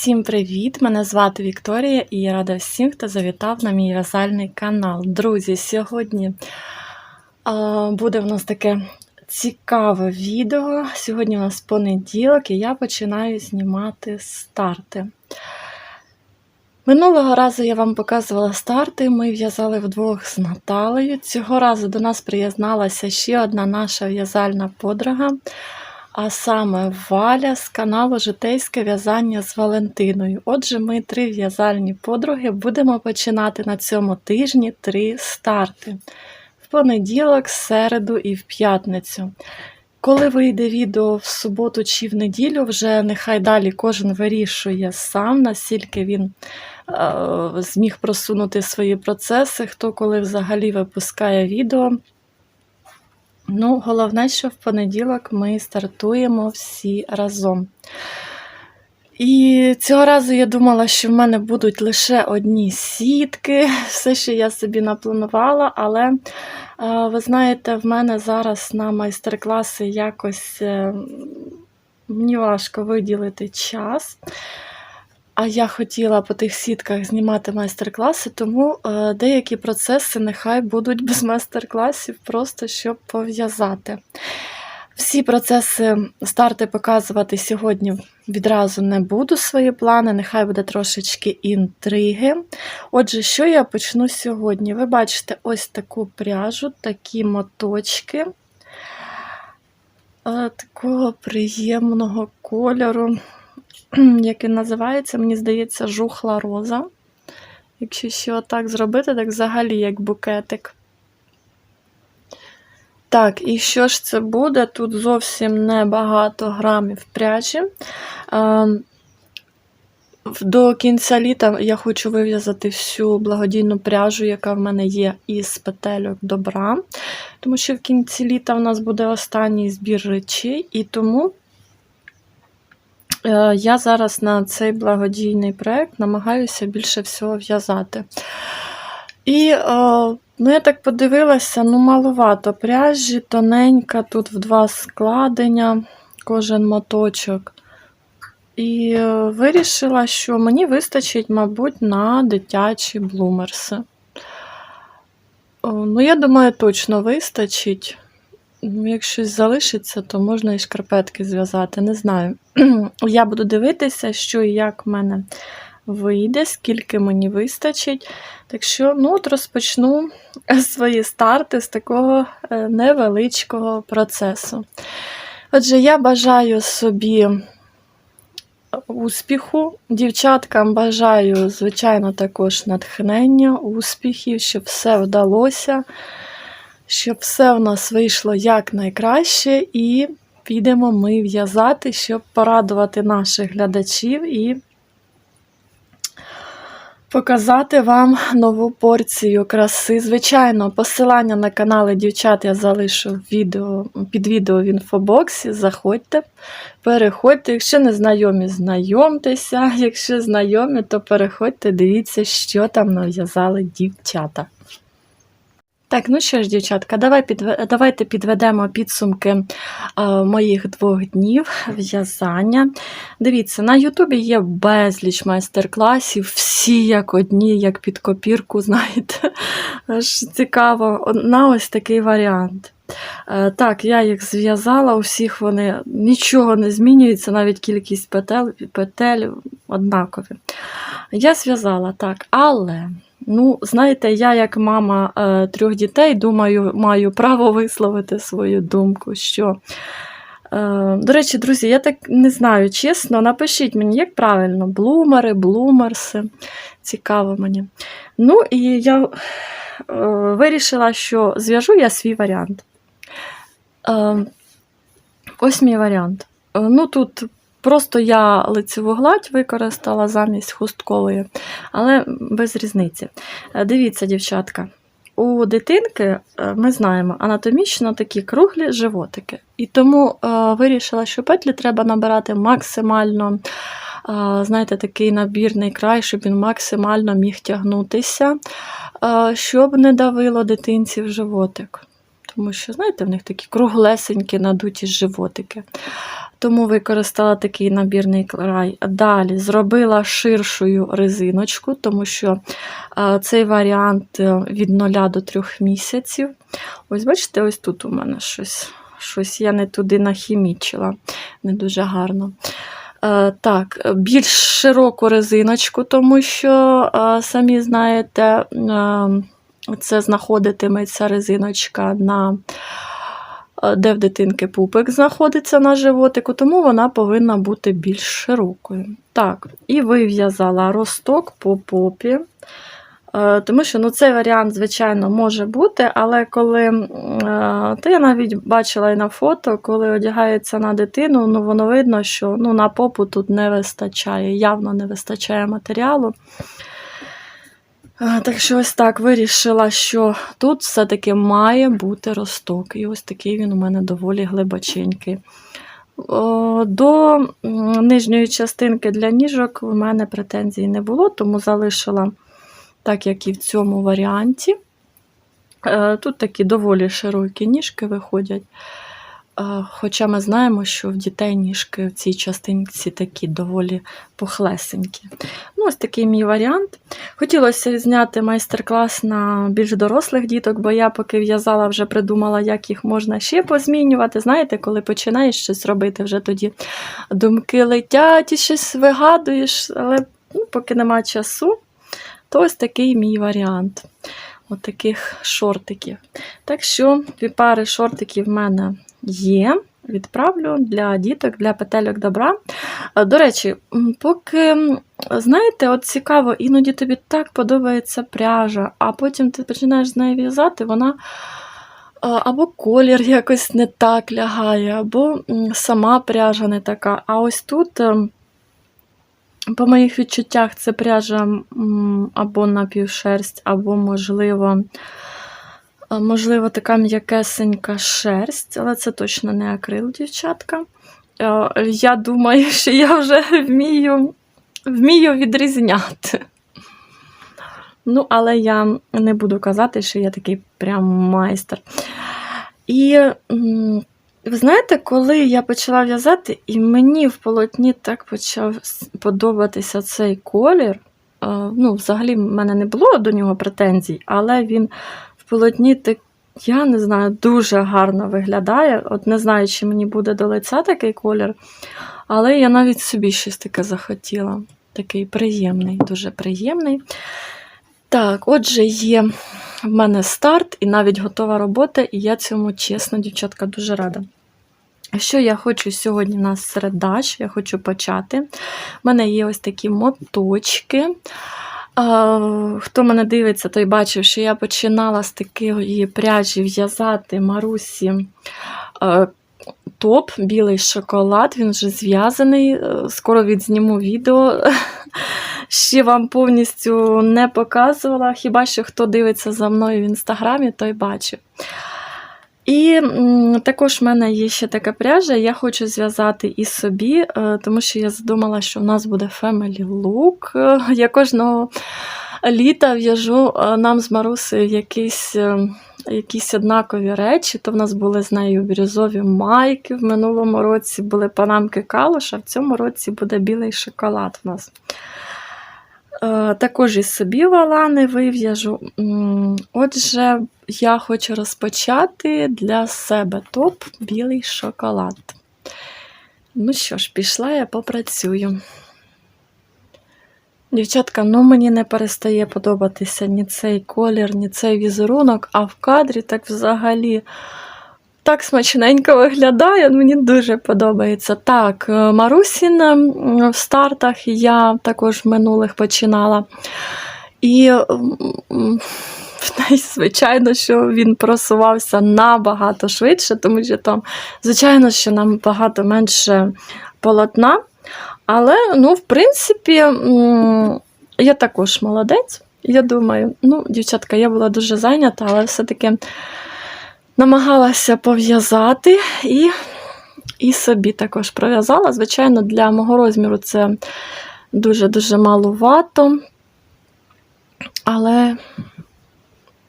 Всім привіт! Мене звати Вікторія і я рада всім, хто завітав на мій в'язальний канал. Друзі, сьогодні буде в нас таке цікаве відео. Сьогодні у нас понеділок і я починаю знімати старти. Минулого разу я вам показувала старти, ми в'язали вдвох з Наталею. Цього разу до нас приєдналася ще одна наша в'язальна подруга а саме Валя з каналу Житейське в'язання з Валентиною. Отже, ми три в'язальні подруги будемо починати на цьому тижні три старти: в понеділок, середу і в п'ятницю. Коли вийде відео в суботу чи в неділю, вже нехай далі кожен вирішує сам, наскільки він е, зміг просунути свої процеси, хто коли взагалі випускає відео. Ну, головне, що в понеділок ми стартуємо всі разом. І цього разу я думала, що в мене будуть лише одні сітки, все, що я собі напланувала, але ви знаєте, в мене зараз на майстер-класи якось е, мені важко виділити час. А я хотіла по тих сітках знімати майстер-класи, тому е, деякі процеси нехай будуть без майстер-класів, просто щоб пов'язати. Всі процеси старти показувати сьогодні відразу не буду свої плани, нехай буде трошечки інтриги. Отже, що я почну сьогодні? Ви бачите ось таку пряжу, такі моточки е, такого приємного кольору. як він називається, мені здається, жухла роза. Якщо ще отак зробити, так взагалі як букетик. Так, і що ж це буде? Тут зовсім небагато грамів пряжі. До кінця літа я хочу вив'язати всю благодійну пряжу, яка в мене є із петельок добра. Тому що в кінці літа в нас буде останній збір речей, і тому я зараз на цей благодійний проєкт намагаюся більше всього в'язати. І е, ну, я так подивилася, ну, маловато пряжі, тоненька, тут в два складення, кожен моточок. І е, вирішила, що мені вистачить, мабуть, на дитячі блумерси. Ну, я думаю, точно вистачить. Ну, як щось залишиться, то можна і шкарпетки зв'язати. Не знаю. Я буду дивитися, що і як в мене вийде, скільки мені вистачить. Так що, ну, от розпочну свої старти з такого е, невеличкого процесу. Отже, я бажаю собі успіху. Дівчаткам бажаю, звичайно, також натхнення, успіхів, щоб все вдалося щоб все в нас вийшло якнайкраще, і підемо ми в'язати, щоб порадувати наших глядачів і показати вам нову порцію краси. Звичайно, посилання на канали дівчат я залишу відео, під відео в інфобоксі. Заходьте, переходьте. Якщо не знайомі, знайомтеся. Якщо знайомі, то переходьте, дивіться, що там нав'язали дівчата. Так, ну що ж, дівчатка, давай підве... давайте підведемо підсумки е, моїх двох днів в'язання. Дивіться, на Ютубі є безліч майстер-класів, всі як одні, як під копірку, знаєте, аж цікаво, на ось такий варіант. Е, так, я їх зв'язала, у всіх вони нічого не змінюється, навіть кількість петель, петель однакові. Я зв'язала так, але. Ну, знаєте, я, як мама е, трьох дітей, думаю, маю право висловити свою думку. що... Е, До речі, друзі, я так не знаю, чесно, напишіть мені, як правильно, блумери, блумерси. Цікаво мені. Ну, і я е, вирішила, що зв'яжу я свій варіант. Е, Ось мій варіант. Е, ну, Тут Просто я лицеву гладь використала замість хусткової, але без різниці. Е, дивіться, дівчатка, у дитинки е, ми знаємо анатомічно такі круглі животики. І тому е, вирішила, що петлі треба набирати максимально, знаєте, такий набірний край, щоб він максимально міг тягнутися, щоб не давило дитинці в животик. Тому що, знаєте, в них такі круглесенькі надуті животики. Тому використала такий набірний край. Далі зробила ширшою резиночку, тому що а, цей варіант е, від 0 до 3 місяців. Ось, бачите, ось тут у мене щось. Щось я не туди нахімічила, не дуже гарно. Е, так, більш широку резиночку, тому що, е, самі знаєте, е, це знаходитиметься резиночка на е, де в дитинки пупик знаходиться на животику, тому вона повинна бути більш широкою. Так, і вив'язала росток по попі. Е, Тому що ну, цей варіант, звичайно, може бути, але коли е, та я навіть бачила і на фото, коли одягається на дитину, ну воно видно, що ну, на попу тут не вистачає, явно не вистачає матеріалу. Так що ось так вирішила, що тут все-таки має бути росток. І ось такий він у мене доволі глибоченький. До нижньої частинки для ніжок у мене претензій не було, тому залишила так, як і в цьому варіанті. Е, Тут такі доволі широкі ніжки виходять. Хоча ми знаємо, що в дітей ніжки в цій частинці такі доволі пухлесенькі. Ну, ось такий мій варіант. Хотілося зняти майстер-клас на більш дорослих діток, бо я поки в'язала, вже придумала, як їх можна ще позмінювати. Знаєте, коли починаєш щось робити, вже тоді думки летять і щось вигадуєш, але ну, поки нема часу, то ось такий мій варіант. От шортиків. Так що дві пари шортиків в мене є. Відправлю для діток, для петельок добра. Е, До речі, поки, знаєте, от цікаво, іноді тобі так подобається пряжа, а потім ти починаєш з нею в'язати, вона е, або колір якось не так лягає, або сама пряжа не така. А ось тут, ем, по моїх відчуттях, це пряжа або напівшерсть, або, можливо, можливо, така м'якесенька шерсть, але це точно не акрил, дівчатка. Е, Я думаю, що я вже вмію, вмію відрізняти. Ну, але я не буду казати, що я такий прям майстер. І ви знаєте, коли я почала в'язати, і мені в полотні так почав подобатися цей колір. е, Ну, взагалі, в мене не було до нього претензій, але він полотні так, я не знаю, дуже гарно виглядає. От не знаю, чи мені буде до лиця такий колір, але я навіть собі щось таке захотіла. Такий приємний, дуже приємний. Так, отже, є в мене старт і навіть готова робота, і я цьому чесно, дівчатка, дуже рада. Що я хочу сьогодні у нас середа, я хочу почати. У мене є ось такі моточки. Хто мене дивиться, той бачив, що я починала з такої пряжі в'язати Марусі е, топ, білий шоколад, він вже зв'язаний. Е, Скоро відзніму відео. Ще вам повністю не показувала. Хіба що хто дивиться за мною в інстаграмі, той бачив. І також в мене є ще така пряжа, я хочу зв'язати і собі, е, тому що я задумала, що в нас буде Family Look. Я кожного літа в'яжу е, нам з Марусею якісь, е, якісь однакові речі. То в нас були з нею бірюзові майки, в минулому році були панамки калуша, в цьому році буде білий шоколад в нас. Е, Також і собі валани вив'яжу. Отже, я хочу розпочати для себе топ білий шоколад. Ну що ж, пішла я попрацюю. Дівчатка, ну мені не перестає подобатися ні цей колір, ні цей візерунок, а в кадрі так взагалі так смачненько виглядає. Мені дуже подобається. Так, е, Марусін в стартах я також минулих починала. І звичайно, що він просувався набагато швидше, тому що там, звичайно, що нам багато менше полотна. Але, ну, в принципі, я також молодець. Я думаю, ну, дівчатка, я була дуже зайнята, але все-таки намагалася пов'язати і, і собі також пров'язала. Звичайно, для мого розміру це дуже-дуже малувато, але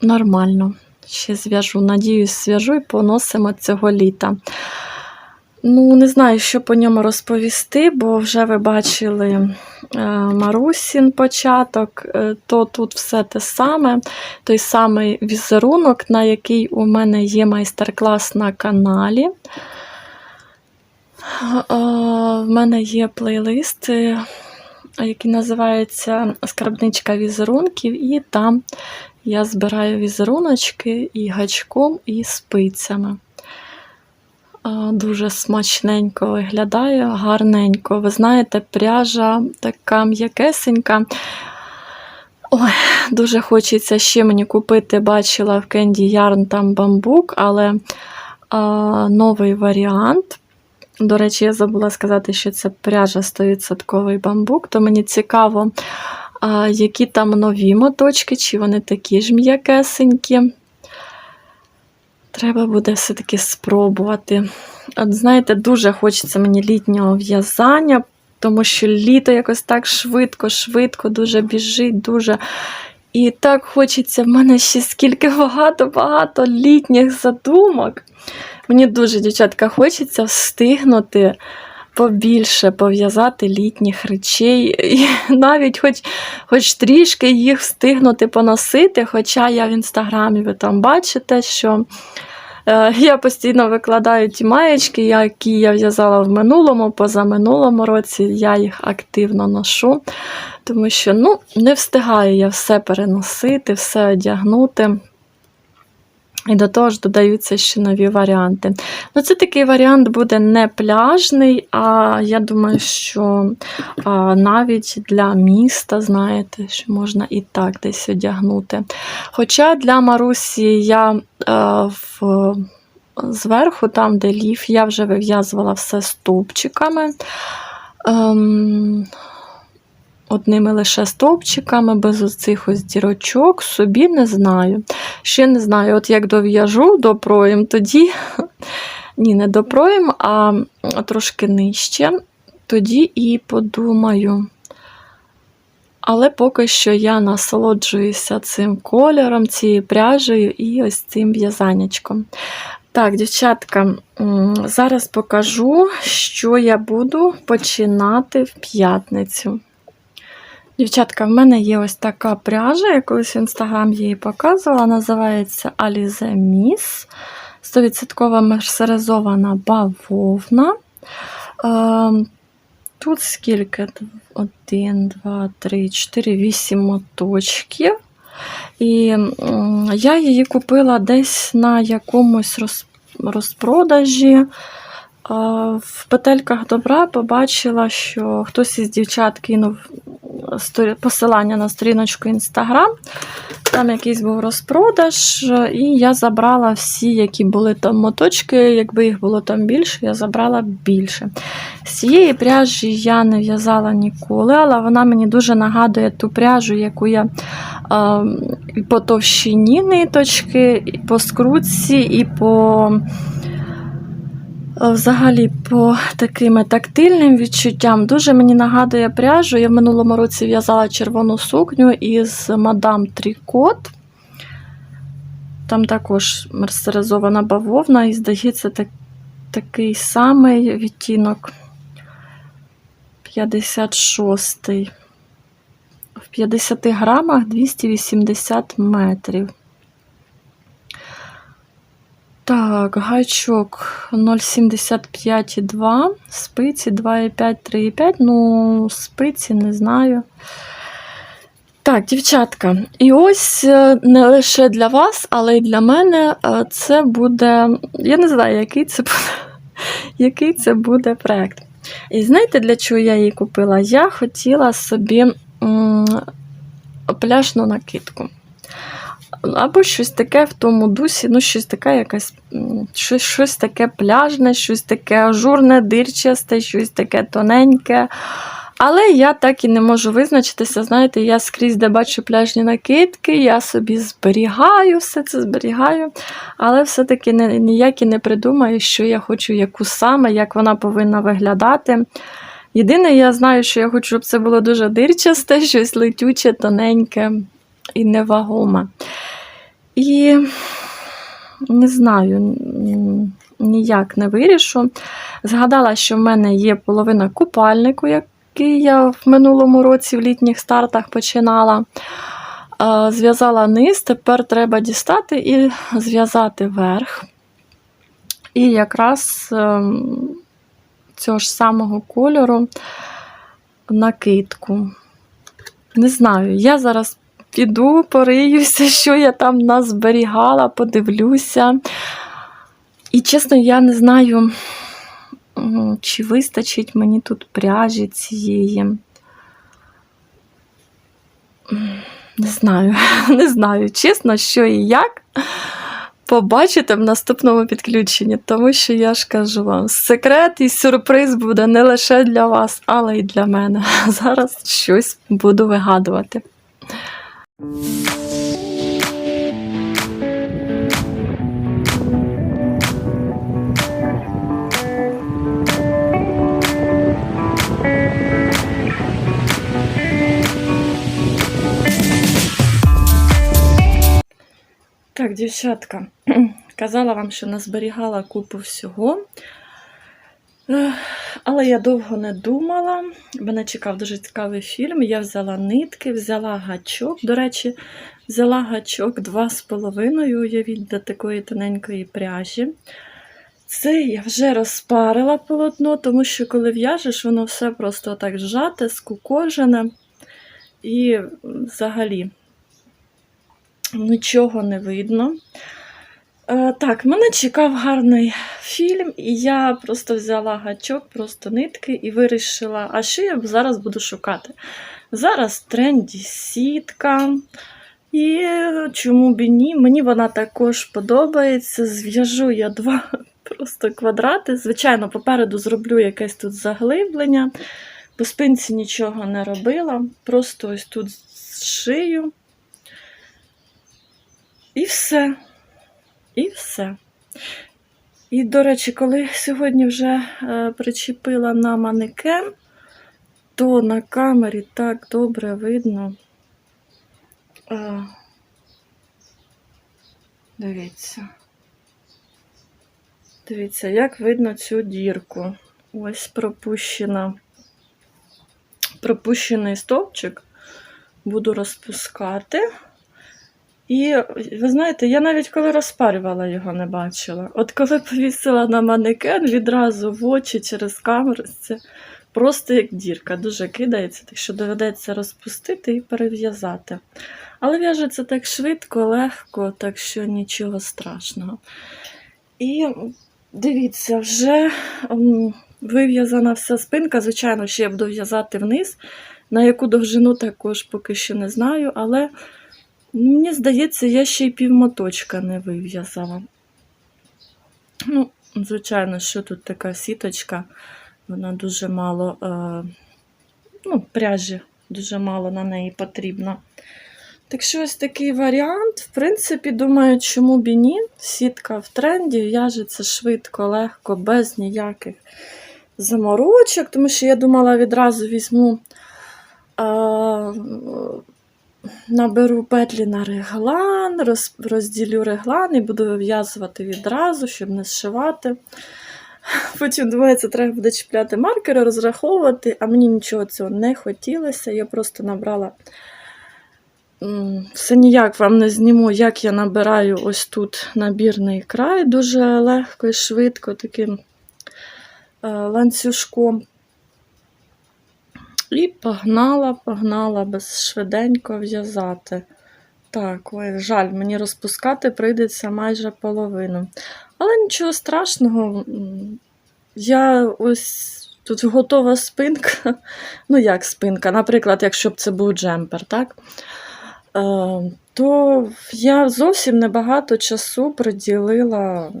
нормально. ще зв'яжу. Надіюсь, зв'яжу і поносимо цього літа. Ну, не знаю, що по ньому розповісти, бо вже ви бачили е, Марусін початок, е, то тут все те саме, той самий візерунок, на який у мене є майстер-клас на каналі. Е, В мене є плейлист, який називається Скарбничка візерунків, і там я збираю візеруночки і гачком, і спицями. Дуже смачненько виглядає, гарненько. Ви знаєте, пряжа така м'якесенька. Ой, дуже хочеться ще мені купити, бачила в Candy Yarn там бамбук, але а, новий варіант. До речі, я забула сказати, що це пряжа 100% бамбук, то мені цікаво, а, які там нові моточки, чи вони такі ж м'якесенькі. Треба буде все-таки спробувати. От знаєте, дуже хочеться мені літнього в'язання, тому що літо якось так швидко, швидко, дуже біжить, дуже. І так хочеться, в мене ще скільки багато-багато літніх задумок. Мені дуже, дівчатка, хочеться встигнути побільше пов'язати літніх речей, і навіть хоч, хоч трішки їх встигнути поносити. Хоча я в інстаграмі ви там бачите, що я постійно викладаю ті маєчки, які я в'язала в минулому, позаминулому році. Я їх активно ношу, тому що ну, не встигаю я все переносити, все одягнути. І до того ж додаються ще нові варіанти. Ну, Це такий варіант буде не пляжний, а я думаю, що а, навіть для міста, знаєте, що можна і так десь одягнути. Хоча для Марусі я а, в, зверху, там, де ліф, я вже вив'язувала все стовпчиками. Ем, одними лише стовпчиками, без оцих ось дірочок, собі не знаю. Ще не знаю, от як дов'яжу до проєм, тоді, ні, не до проєм, а трошки нижче, тоді і подумаю. Але поки що я насолоджуюся цим кольором, цією пряжею і ось цим в'язанячком. Так, дівчатка, зараз покажу, що я буду починати в п'ятницю. Дівчатка, в мене є ось така пряжа, я колись в інстаграм її показувала, називається Alize Miss. 100% мерсеризована бавовна. Е, Тут скільки? 1, 2, 3, 4, 8 моточків. І я її купила десь на якомусь розпродажі. В петельках добра побачила, що хтось із дівчат кинув посилання на сторіночку Інстаграм. Там якийсь був розпродаж, і я забрала всі, які були там моточки. Якби їх було там більше, я забрала більше. З цієї пряжі я не в'язала ніколи, але вона мені дуже нагадує ту пряжу, яку я і по товщині ниточки, і по скрутці, і по. Е, Взагалі, по таким тактильним відчуттям, дуже мені нагадує пряжу. Я в минулому році в'язала червону сукню із мадам Трікот. Там також мерсеризована бавовна, і, здається, так, такий самий відтінок 56. В 50 грамах 280 метрів. Так, гачок 0,75,2, спиці 2,5, 3,5. Ну, спиці не знаю. Так, дівчатка, і ось е, не лише для вас, але й для мене е, це буде. Я не знаю, який це буде, який це буде проєкт. І знаєте, для чого я її купила? Я хотіла собі м, пляжну накидку. Або щось таке в тому дусі, ну, щось таке якась, щось, щось таке пляжне, щось таке ажурне, дирчасте, щось таке тоненьке. Але я так і не можу визначитися. Знаєте, я скрізь, де бачу пляжні накидки, я собі зберігаю, все це зберігаю, але все-таки ніяк і не придумаю, що я хочу, яку саме, як вона повинна виглядати. Єдине, я знаю, що я хочу, щоб це було дуже дирчасте, щось летюче, тоненьке і невагоме. І не знаю, ніяк не вирішу. Згадала, що в мене є половина купальнику, який я в минулому році в літніх стартах починала. Зв'язала низ, тепер треба дістати і зв'язати верх. І якраз ем, цього ж самого кольору накидку. Не знаю, я зараз піду, пориюся, що я там назберігала, подивлюся. І чесно, я не знаю, чи вистачить мені тут пряжі цієї. Не знаю, не знаю, чесно, що і як. Побачите в наступному підключенні, тому що я ж кажу вам, секрет і сюрприз буде не лише для вас, але й для мене. Зараз щось буду вигадувати. Так, дівчатка, казала вам, що назберігала купу всього. Ех, Але я довго не думала. Мене чекав дуже цікавий фільм. Я взяла нитки, взяла гачок. До речі, взяла гачок 2,5, уявіть, для такої тоненької пряжі. Це я вже розпарила полотно, тому що коли в'яжеш, воно все просто так зжате, скукожене. І взагалі нічого не видно. Е, так, мене чекав гарний фільм, і я просто взяла гачок, просто нитки і вирішила, а що я зараз буду шукати? Зараз тренді сітка. І чому б і ні? Мені вона також подобається. Зв'яжу я два просто квадрати. Звичайно, попереду зроблю якесь тут заглиблення. По спинці нічого не робила. Просто ось тут зшию. І все. І все. І, до речі, коли сьогодні вже е, причепила на манекен, то на камері так добре видно. Дивіться. Дивіться, як видно цю дірку. Ось пропущена. Пропущений стовпчик. Буду розпускати. І ви знаєте, я навіть коли розпарювала його не бачила. От коли повісила на манекен, відразу в очі через камеру, це просто як дірка, дуже кидається, так що доведеться розпустити і перев'язати. Але в'яжеться так швидко, легко, так що нічого страшного. І дивіться, вже вив'язана вся спинка. Звичайно, ще я буду в'язати вниз. На яку довжину також поки що не знаю, але Мені здається, я ще й півмоточка не вив'язала. Ну, звичайно, що тут така сіточка, вона дуже мало, е, ну, пряжі дуже мало на неї потрібно. Так що ось такий варіант. В принципі, думаю, чому б і ні. Сітка в тренді, в'яжеться швидко, легко, без ніяких заморочок, тому що я думала, відразу візьму. Е, Наберу петлі на реглан, роз, розділю реглан і буду вив'язувати відразу, щоб не зшивати. Потім це треба буде чіпляти маркери, розраховувати, а мені нічого цього не хотілося. Я просто набрала все ніяк вам не зніму, як я набираю ось тут набірний край, дуже легко і швидко таким е, ланцюжком. І погнала, погнала без швиденько в'язати. Так, ой, жаль, мені розпускати прийдеться майже половину. Але нічого страшного. Я ось тут готова спинка. Ну, як спинка, наприклад, якщо б це був джемпер, так? Е, то я зовсім небагато часу приділила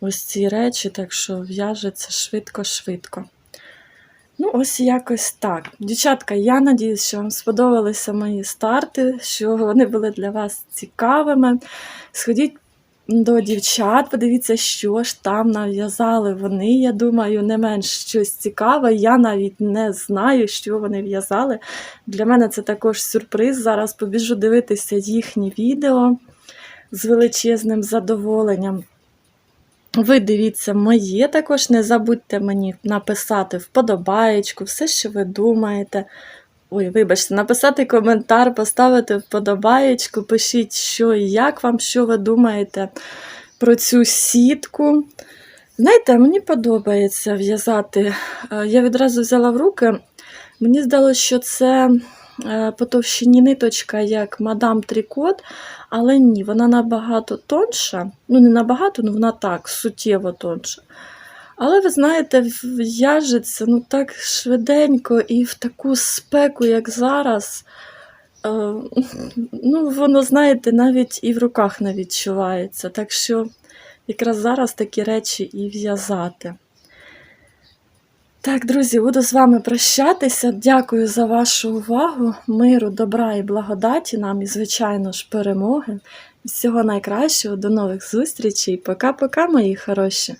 ось ці речі, так що в'яжеться швидко-швидко. Ну, ось якось так. Дівчатка, я надіюсь, що вам сподобалися мої старти, що вони були для вас цікавими. Сходіть до дівчат, подивіться, що ж там нав'язали вони. Я думаю, не менш щось цікаве. Я навіть не знаю, що вони в'язали. Для мене це також сюрприз. Зараз побіжу дивитися їхні відео. з величезним задоволенням. Ви дивіться моє, також не забудьте мені написати вподобаєчку, все, що ви думаєте. Ой, вибачте, написати коментар, поставити вподобаєчку, пишіть, що і як вам, що ви думаєте про цю сітку. Знаєте, мені подобається в'язати. Е, Я відразу взяла в руки. Мені здалося, що це по товщині ниточка, як мадам Трикот, але ні, вона набагато тонша. Ну, не набагато, ну вона так, суттєво тонша. Але ви знаєте, в'яжеться ну так швиденько і в таку спеку, як зараз. е, Ну, воно, знаєте, навіть і в руках не відчувається. Так що якраз зараз такі речі і в'язати. Так, друзі, буду з вами прощатися. Дякую за вашу увагу, миру, добра і благодаті нам і, звичайно ж, перемоги. Всього найкращого, до нових зустрічей. Пока-пока, мої хороші!